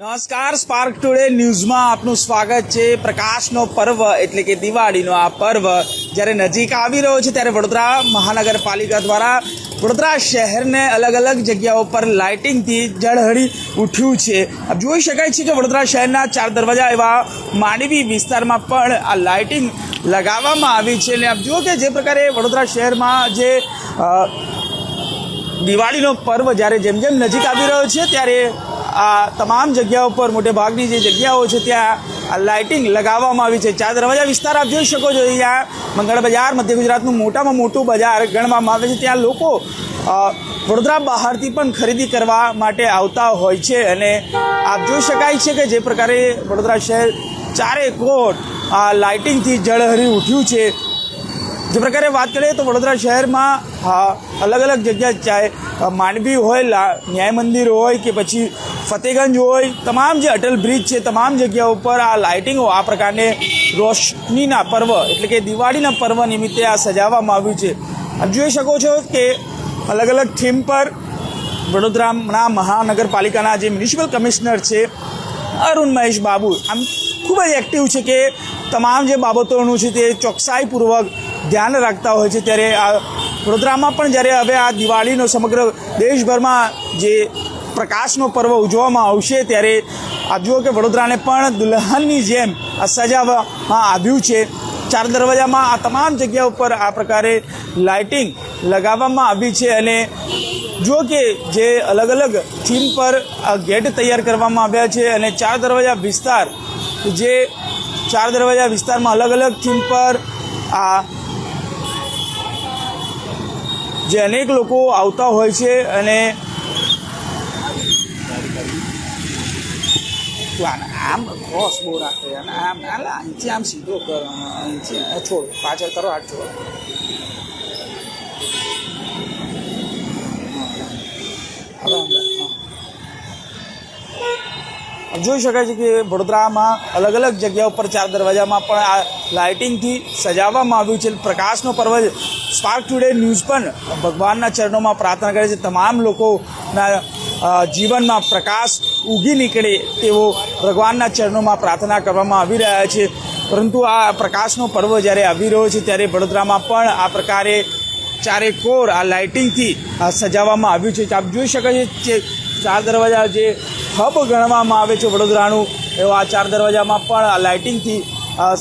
નમસ્કાર spark today ન્યૂઝમાં આપનું સ્વાગત છે. પ્રકાશનો પર્વ એટલે કે દિવાળીનો આ પર્વ જ્યારે નજીક આવી રહ્યો છે ત્યારે વડોદરા મહાનગરપાલિકા દ્વારા વડોદરા શહેરને અલગ અલગ જગ્યાઓ પર લાઇટિંગથી ઝળહળી ઉઠ્યું છે. જોઈ શકાય છે કે વડોદરા શહેરના ચાર દરવાજા એવા માંડવી વિસ્તારમાં પણ આ લાઇટિંગ લગાવવામાં આવી છે અને આપ જુઓ કે જે પ્રકારે વડોદરા શહેરમાં જે દિવાળીનો પર્વ જ્યારે જેમ જેમ નજીક આવી રહ્યો છે ત્યારે આ તમામ જગ્યાઓ મોટે ભાગની જે જગ્યાઓ છે ત્યાં લાઇટિંગ લગાવવામાં આવી છે. ચાર દરવાજા વિસ્તાર આપ જોઈ શકો છો. અહીંયા મંગળ બજાર, મધ્ય ગુજરાતનું મોટામાં મોટું બજાર ગણવામાં આવે છે. ત્યાં લોકો વડોદરા બહારથી પણ ખરીદી કરવા માટે આવતા હોય છે અને આપ જોઈ શકાય છે કે જે પ્રકારે વડોદરા શહેર ચારે કોટ આ લાઇટિંગથી જળહરી ઉઠ્યું છે. જે પ્રકારે વાત કરીએ તો વડોદરા શહેરમાં અલગ અલગ જગ્યા ચાહે માંડવી હોય ન્યાય મંદિર હોય કે પછી ફતેગંજ હોય, તમામ જે અટલ બ્રિજ છે, તમામ જગ્યા ઉપર આ લાઇટિંગો આ પ્રકારને રોશનીના પર્વ, એટલે કે દિવાળીના પર્વ નિમિત્તે આ સજાવવામાં આવ્યું છે. આપ જોઈ શકો છો કે અલગ અલગ થીમ પર વડોદરાના મહાનગરપાલિકાના જે મ્યુનિસિપલ કમિશનર છે, અરુણ મહેશ બાબુ, આમ ખૂબ જ એક્ટિવ છે કે તમામ જે બાબતોનું છે તે ચોકસાઈપૂર્વક ધ્યાન રાખતા હોય છે. ત્યારે આ વડોદરામાં પણ જ્યારે હવે આ દિવાળીનો સમગ્ર દેશભરમાં જે પ્રકાશનો પર્વ ઉજવવામાં આવશે ત્યારે આ જુઓ કે વડોદરાને પણ દુલ્હનની જેમ સજાવવામાં આવ્યું છે. ચાર દરવાજામાં આ તમામ જગ્યા ઉપર આ પ્રકારે લાઇટિંગ લગાવવામાં આવી છે અને જો કે જે અલગ અલગ થીમ પર ગેટ તૈયાર કરવામાં આવ્યા છે અને ચાર દરવાજા વિસ્તાર, જે ચાર દરવાજા વિસ્તારમાં અલગ અલગ થીમ પર આ જે અનેક લોકો આવતા હોય છે અને તું આમ ક્રોસ બહુ રાખે અને આમ અહીંથી આમ સીધો કર અહીંથી છોડ પાછળ કરો હાથ છોડ. જોઈ શકાય છે કે વડોદરામાં અલગ અલગ જગ્યા ઉપર ચાર દરવાજામાં પણ આ લાઇટિંગથી સજાવવામાં આવ્યું છે પ્રકાશનો પર્વ સ્પાર્ક ટુડે ન્યૂઝ પણ ભગવાનના ચરણોમાં પ્રાર્થના કરે છે તમામ લોકોના જીવનમાં પ્રકાશ ઉગી નીકળે તેવો ભગવાનના ચરણોમાં પ્રાર્થના કરવામાં આવી રહ્યા છે. પરંતુ આ પ્રકાશનો પર્વ જ્યારે આવી રહ્યો છે ત્યારે વડોદરામાં પણ આ પ્રકારે ચારે કોર આ લાઇટિંગથી સજાવવામાં આવ્યું છે. આપ જોઈ શકો છો ચાર દરવાજા જે હબ ગણવામાં આવે છે વડોદરાનું, એવા આ ચાર દરવાજામાં પણ આ લાઇટિંગથી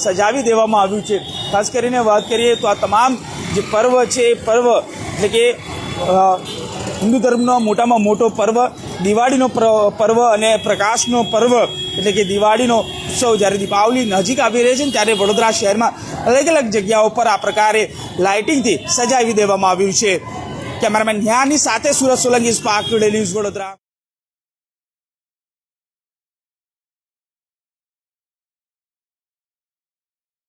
સજાવી દેવામાં આવ્યું છે. ખાસ કરીને વાત કરીએ તો આ તમામ જે પર્વ છે, એ પર્વ એટલે કે હિન્દુ ધર્મનો મોટામાં મોટો પર્વ, દિવાળીનો પર્વ અને પ્રકાશનો પર્વ. એટલે કે દિવાળીનો ઉત્સવ જ્યારે દીપાવલી નજીક આવી રહી છે ને ત્યારે વડોદરા શહેરમાં અલગ અલગ જગ્યાઓ પર આ પ્રકારે લાઇટિંગથી સજાવી દેવામાં આવ્યું છે. કેમેરામેન ન્યાની સાથે Surat Solanki, Spark Today News Vadodara.